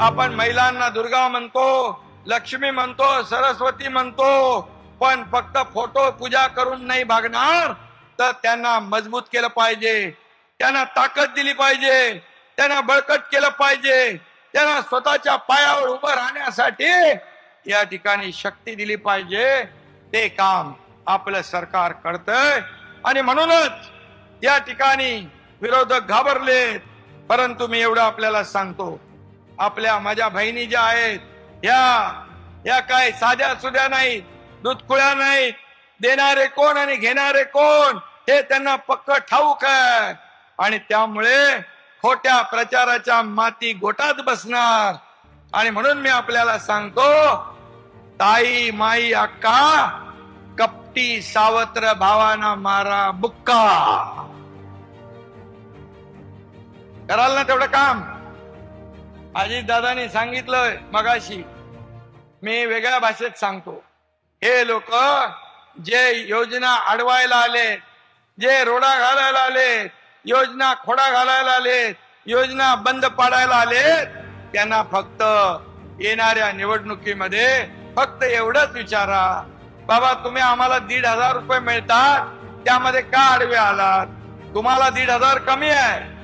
आपण महिलांना दुर्गा म्हणतो लक्ष्मी म्हणतो सरस्वती म्हणतो पण फक्त फोटो पूजा करून नाही भागणार तर त्यांना मजबूत केलं पाहिजे. त्यांना ताकद दिली पाहिजे. त्यांना बळकट केलं पाहिजे. त्यांना स्वतःच्या पायावर उभं राहण्यासाठी या ठिकाणी शक्ती दिली पाहिजे. ते काम आपलं सरकार करतंय. आणि म्हणूनच या ठिकाणी विरोधक घाबरलेत. परंतु मी एवढं आपल्याला सांगतो. आपल्या माझ्या बहिणी ज्या आहेत या या काय साध्या सुद्या नाहीत दुधखुळ्या नाहीत देणारे कोण आणि घेणारे कोण हे त्यांना पक्क ठाऊक आहे. आणि त्यामुळे खोट्या प्रचाराच्या माती गोटात बसणार. आणि म्हणून मी आपल्याला सांगतो ताई माई अक्का कपटी सावत्र भावाना मारा बुक्का. कराल ना तेवढं काम? अजित दादानी सांगितलं मगाशी. मी वेगळ्या भाषेत सांगतो. हे लोक जे योजना अडवायला आले जे रोडा घालायला आले योजना खोडा घालायला आले योजना बंद पाडायला आले त्यांना फक्त येणाऱ्या निवडणुकीमध्ये फक्त एवढंच विचारा. बाबा तुम्ही आम्हाला दीड हजार रुपये मिळतात त्यामध्ये का आडवे आलात? तुम्हाला दीड हजार कमी आहे.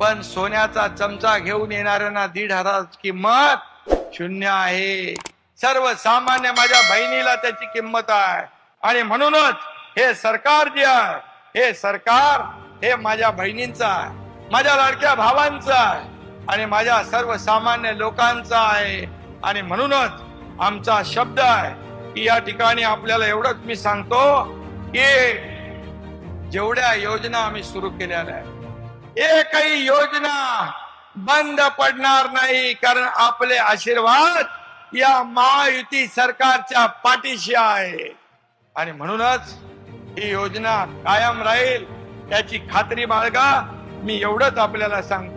पण सोन्याचा चमचा घेऊन येणाऱ्यांना दीड हजार किंमत शून्य आहे. सर्वसामान्य माझ्या बहिणीला त्याची किंमत आहे. आणि म्हणूनच हे सरकार जे आहे हे सरकार हे माझ्या बहिणींचं आहे माझ्या लाडक्या भावांचं आहे आणि माझ्या सर्वसामान्य लोकांचा आहे. आणि म्हणूनच आमचा शब्द आहे की या ठिकाणी आपल्याला एवढंच मी सांगतो की जेवढ्या योजना आम्ही सुरू केलेल्या आहेत एकही योजना बंद पडणार नाही कारण आपले आशीर्वाद या महायुती सरकारच्या पाठीशी आहे. आणि म्हणूनच ही योजना कायम राहील याची खात्री बाळगा मी एवढंच आपल्याला सांगतो.